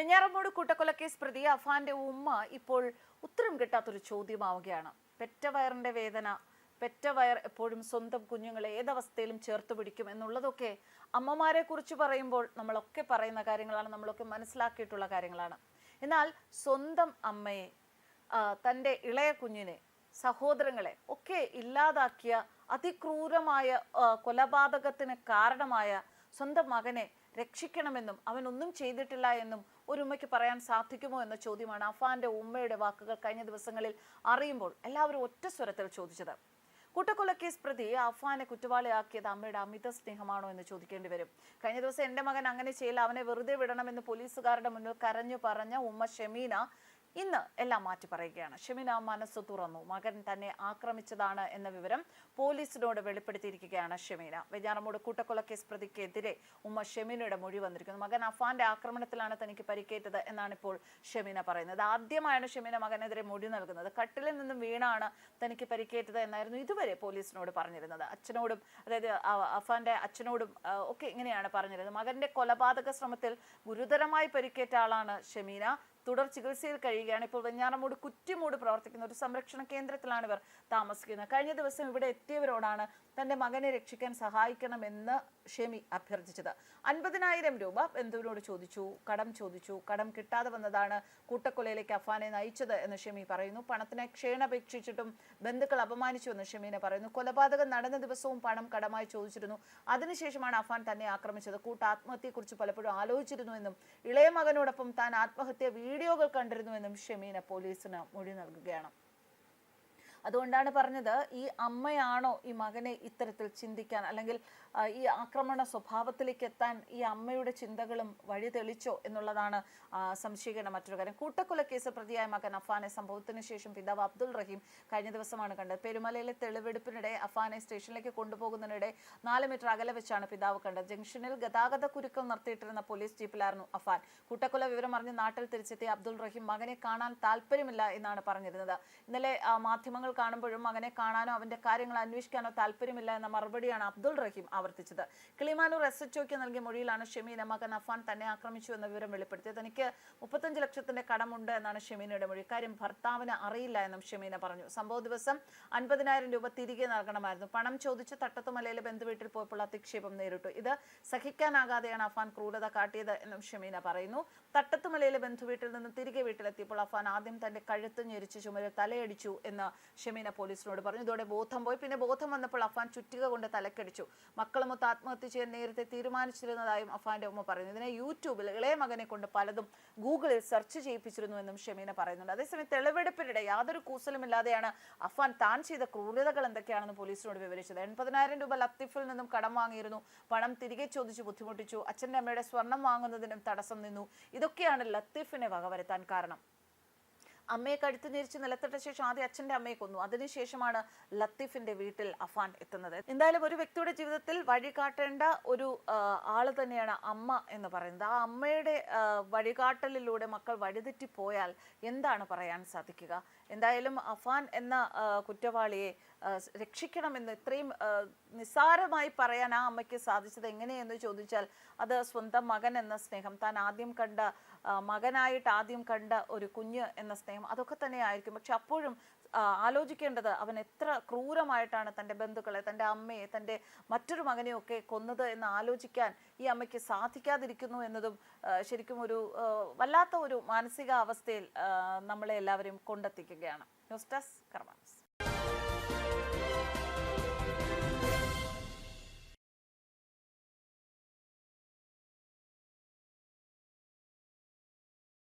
വെഞ്ഞാറമ്മൂട് കൂട്ടക്കൊലക്കേസ് പ്രതി അഫാന്റെ ഉമ്മ ഇപ്പോൾ ഉത്തരം കിട്ടാത്തൊരു ചോദ്യമാവുകയാണ്. പെറ്റവയറിന്റെ വേദന പെറ്റവയർ എപ്പോഴും സ്വന്തം കുഞ്ഞുങ്ങളെ ഏതവസ്ഥയിലും ചേർത്ത് പിടിക്കും എന്നുള്ളതൊക്കെ അമ്മമാരെ കുറിച്ച് പറയുമ്പോൾ നമ്മളൊക്കെ പറയുന്ന കാര്യങ്ങളാണ് നമ്മളൊക്കെ മനസ്സിലാക്കിയിട്ടുള്ള കാര്യങ്ങളാണ്. എന്നാൽ സ്വന്തം അമ്മയെ തന്റെ ഇളയ കുഞ്ഞിനെ സഹോദരങ്ങളെ ഒക്കെ ഇല്ലാതാക്കിയ അതിക്രൂരമായ കൊലപാതകത്തിന് കാരണമായ സ്വന്തം മകനെ രക്ഷിക്കണമെന്നും അവൻ ഒന്നും ചെയ്തിട്ടില്ല എന്നും ഒരു ഉമ്മയ്ക്ക് പറയാൻ സാധിക്കുമോ എന്ന ചോദ്യമാണ് അഫാന്റെ ഉമ്മയുടെ വാക്കുകൾ കഴിഞ്ഞ ദിവസങ്ങളിൽ അറിയുമ്പോൾ എല്ലാവരും ഒറ്റ സ്വരത്തിൽ ചോദിച്ചത്. കൂട്ടക്കൊലക്കേസ് പ്രതി അഫാനെ കുറ്റവാളിയാക്കിയത് അമ്മയുടെ അമിത സ്നേഹമാണോ എന്ന് ചോദിക്കേണ്ടി വരും. കഴിഞ്ഞ ദിവസം എന്റെ മകൻ അങ്ങനെ ചെയ്യില്ല അവനെ വെറുതെ വിടണമെന്ന് പോലീസുകാരുടെ മുന്നിൽ കരഞ്ഞു പറഞ്ഞ ഉമ്മ ഷെമീന ഇന്ന് എല്ലാം മാറ്റി പറയുകയാണ്. ഷെമിന മനസ്സ് തുറന്നു. മകൻ തന്നെ ആക്രമിച്ചതാണ് എന്ന വിവരം പോലീസിനോട് വെളിപ്പെടുത്തിയിരിക്കുകയാണ് ഷെമീന. വെഞ്ഞാറമൂട് കൂട്ടക്കൊലക്കേസ് പ്രതിക്കെതിരെ ഉമ്മ ഷെമീനയുടെ മൊഴി വന്നിരിക്കുന്നു. മകൻ അഫാന്റെ ആക്രമണത്തിലാണ് തനിക്ക് പരിക്കേറ്റത് എന്നാണ് ഇപ്പോൾ ഷെമീന പറയുന്നത്. ആദ്യമായാണ് ഷെമീന മകനെതിരെ മൊഴി നൽകുന്നത്. കട്ടിലിൽ നിന്നും വീണാണ് തനിക്ക് പരിക്കേറ്റത് എന്നായിരുന്നു ഇതുവരെ പോലീസിനോട് പറഞ്ഞിരുന്നത്. അച്ഛനോടും അതായത് അഫാന്റെ അച്ഛനോടും ഒക്കെ ഇങ്ങനെയാണ് പറഞ്ഞിരുന്നത്. മകന്റെ കൊലപാതക ശ്രമത്തിൽ ഗുരുതരമായി പരിക്കേറ്റ ആളാണ് ഷെമീന. തുടർ ചികിത്സയിൽ കഴിയുകയാണ്. ഇപ്പോൾ വെഞ്ഞാറമൂട് കുറ്റിമൂട് പ്രവർത്തിക്കുന്ന ഒരു സംരക്ഷണ കേന്ദ്രത്തിലാണ് ഇവർ താമസിക്കുന്നത്. കഴിഞ്ഞ ദിവസം ഇവിടെ എത്തിയവരോടാണ് തന്റെ മകനെ രക്ഷിക്കാൻ സഹായിക്കണമെന്ന് ഷെമി അഭ്യർത്ഥിച്ചത്. അൻപതിനായിരം രൂപ ബന്ധുവിനോട് ചോദിച്ചു. കടം ചോദിച്ചു. കടം കിട്ടാതെ വന്നതാണ് കൂട്ടക്കൊലയിലേക്ക് അഫാനെ നയിച്ചത് എന്ന് ഷെമി പറയുന്നു. പണത്തിനെ ക്ഷീണപേക്ഷിച്ചിട്ടും ബന്ധുക്കൾ അപമാനിച്ചു എന്ന് ഷെമീന പറയുന്നു. കൊലപാതകം നടന്ന ദിവസവും പണം കടമായി ചോദിച്ചിരുന്നു. അതിനുശേഷമാണ് അഫാൻ തന്നെ ആക്രമിച്ചത്. കൂട്ട ആത്മഹത്യയെക്കുറിച്ച് പലപ്പോഴും ആലോചിച്ചിരുന്നു എന്നും ഇളയ മകനോടൊപ്പം താൻ ആത്മഹത്യ വീഡിയോകൾ കണ്ടിരുന്നുവെന്നും ഷെമീന പോലീസിന് മൊഴി നൽകുകയാണ്. അതുകൊണ്ടാണ് പറഞ്ഞത് ഈ അമ്മയാണോ ഈ മകനെ ഇത്തരത്തിൽ ചിന്തിക്കാൻ? അല്ലെങ്കിൽ ഈ ആക്രമണ സ്വഭാവത്തിലേക്ക് എത്താൻ ഈ അമ്മയുടെ ചിന്തകളും വഴി തെളിച്ചോ എന്നുള്ളതാണ് സംശയിക്കേണ്ട മറ്റൊരു കാര്യം. കൂട്ടക്കൊല കേസ് പ്രതിയായ മകൻ അഫാനെ സംഭവത്തിന് ശേഷം പിതാവ് അബ്ദുൾ റഹീം കഴിഞ്ഞ ദിവസമാണ് കണ്ടത്. പെരുമലയിലെ തെളിവെടുപ്പിനിടെ അഫാനെ സ്റ്റേഷനിലേക്ക് കൊണ്ടുപോകുന്നതിനിടെ നാല് മീറ്റർ അകലെ വെച്ചാണ് പിതാവ് കണ്ടത്. ജംഗ്ഷനിൽ ഗതാഗത കുരുക്കം നിർത്തിയിട്ടിരുന്ന പോലീസ് ജീപ്പിലായിരുന്നു അഫാൻ. കൂട്ടക്കൊല വിവരം അറിഞ്ഞ് നാട്ടിൽ തിരിച്ചെത്തിയ അബ്ദുൾ റഹീം മകനെ കാണാൻ താല്പര്യമില്ല എന്നാണ് പറഞ്ഞിരുന്നത്. ഇന്നലെ ആ, കാണുമ്പോഴും മകനെ കാണാനോ അവന്റെ കാര്യങ്ങൾ അന്വേഷിക്കാനോ താല്പര്യമില്ല എന്ന മറുപടിയാണ് അബ്ദുൾ റഹീം ആവർത്തിച്ചത്. കിളിമാനൂർ എസ് എച്ച് ഒക്കെ നൽകിയ മൊഴിയിലാണ് ഷെമീന മകൻ അഫാൻ തന്നെ ആക്രമിച്ചു എന്ന വിവരം വെളിപ്പെടുത്തിയത്. തനിക്ക് മുപ്പത്തഞ്ച് ലക്ഷത്തിന്റെ കടമുണ്ട് എന്നാണ് ഷെമീനയുടെ മൊഴി. കാര്യം ഭർത്താവിന് അറിയില്ല എന്നും ഷെമീന പറഞ്ഞു. സംഭവ ദിവസം അൻപതിനായിരം രൂപ തിരികെ നൽകണമായിരുന്നു. പണം ചോദിച്ച് തട്ടത്തുമലയിലെ ബന്ധുവീട്ടിൽ പോയപ്പോൾ അധിക്ഷേപം നേരിട്ടു. ഇത് സഹിക്കാനാകാതെയാണ് അഫാൻ ക്രൂരത കാട്ടിയത് എന്നും ഷെമീന പറയുന്നു. തട്ടത്തുമലയിലെ ബന്ധുവീട്ടിൽ നിന്ന് തിരികെ വീട്ടിലെത്തിയപ്പോൾ അഫാൻ ആദ്യം തന്റെ കഴുത്ത് ഞെരിച്ച് ചുമരിൽ തലയടിച്ചു എന്ന് ഷെമീന പോലീസിനോട് പറഞ്ഞു. ഇതോടെ ബോധം പോയി. പിന്നെ ബോധം വന്നപ്പോൾ അഫാൻ ചുറ്റിക കൊണ്ട് തലക്കടിച്ചു. മക്കളുമൊത്ത് ആത്മഹത്യ ചെയ്യാൻ നേരത്തെ തീരുമാനിച്ചിരുന്നതായും അഫാന്റെ ഉമ്മ പറയുന്നു. ഇതിനെ യൂട്യൂബിൽ ഇളയ മകനെ കൊണ്ട് പലതും ഗൂഗിളിൽ സെർച്ച് ചെയ്യിപ്പിച്ചിരുന്നുവെന്നും ഷമീന പറയുന്നുണ്ട്. അതേസമയം തെളിവെടുപ്പിനിടെ യാതൊരു കൂസലുമില്ലാതെയാണ് അഫാൻ താൻ ചെയ്ത ക്രൂരതകൾ എന്തൊക്കെയാണെന്ന് പോലീസിനോട് വിവരിച്ചത്. എൺപതിനായിരം രൂപ ലത്തീഫിൽ നിന്നും കടം വാങ്ങിയിരുന്നു. പണം തിരികെ ചോദിച്ച് ബുദ്ധിമുട്ടിച്ചു. അച്ഛന്റെ അമ്മയുടെ സ്വർണം വാങ്ങുന്നതിനും തടസ്സം നിന്നു. ഇതൊക്കെയാണ് ലത്തീഫിനെ വകവരുത്താൻ കാരണം. അമ്മയെ കഴുത്ത് ഞെരിച്ച് നിലത്തിട്ട ശേഷം ആദ്യം അച്ഛന്റെ അമ്മയെ കൊന്നു. അതിനുശേഷമാണ് ലത്തീഫിന്റെ വീട്ടിൽ അഫാൻ എത്തുന്നത്. എന്തായാലും ഒരു വ്യക്തിയുടെ ജീവിതത്തിൽ വഴി കാട്ടേണ്ട ഒരു ആൾ തന്നെയാണ് അമ്മ എന്ന് പറയുന്നത്. ആ അമ്മയുടെ വഴികാട്ടലിലൂടെ മക്കൾ വഴിതെറ്റിപ്പോയാൽ എന്താണ് പറയാൻ സാധിക്കുക? എന്തായാലും അഫാൻ എന്ന കുറ്റവാളിയെ രക്ഷിക്കണമെന്ന് ഇത്രയും നിസ്സാരമായി പറയാൻ ആ അമ്മയ്ക്ക് സാധിച്ചത് എങ്ങനെയെന്ന് ചോദിച്ചാൽ അത് സ്വന്തം മകൻ എന്ന സ്നേഹം. താൻ ആദ്യം കണ്ട മകനായിട്ട് ആദ്യം കണ്ട ഒരു കുഞ്ഞ് എന്ന സ്നേഹം. അതൊക്കെ തന്നെ ആയിരിക്കും പക്ഷെ അപ്പോഴും ആലോചിക്കേണ്ടത് അവൻ എത്ര ക്രൂരമായിട്ടാണ് തന്റെ ബന്ധുക്കളെ തന്റെ അമ്മയെ തന്റെ മറ്റൊരു മകനെയൊക്കെ കൊന്നത് എന്ന് ആലോചിക്കാൻ ഈ അമ്മയ്ക്ക് സാധിക്കാതിരിക്കുന്നു എന്നതും ശരിക്കും ഒരു വല്ലാത്ത ഒരു മാനസികാവസ്ഥയിൽ നമ്മളെ എല്ലാവരെയും കൊണ്ടെത്തിക്കുകയാണ്. News desk കർമാൻസ്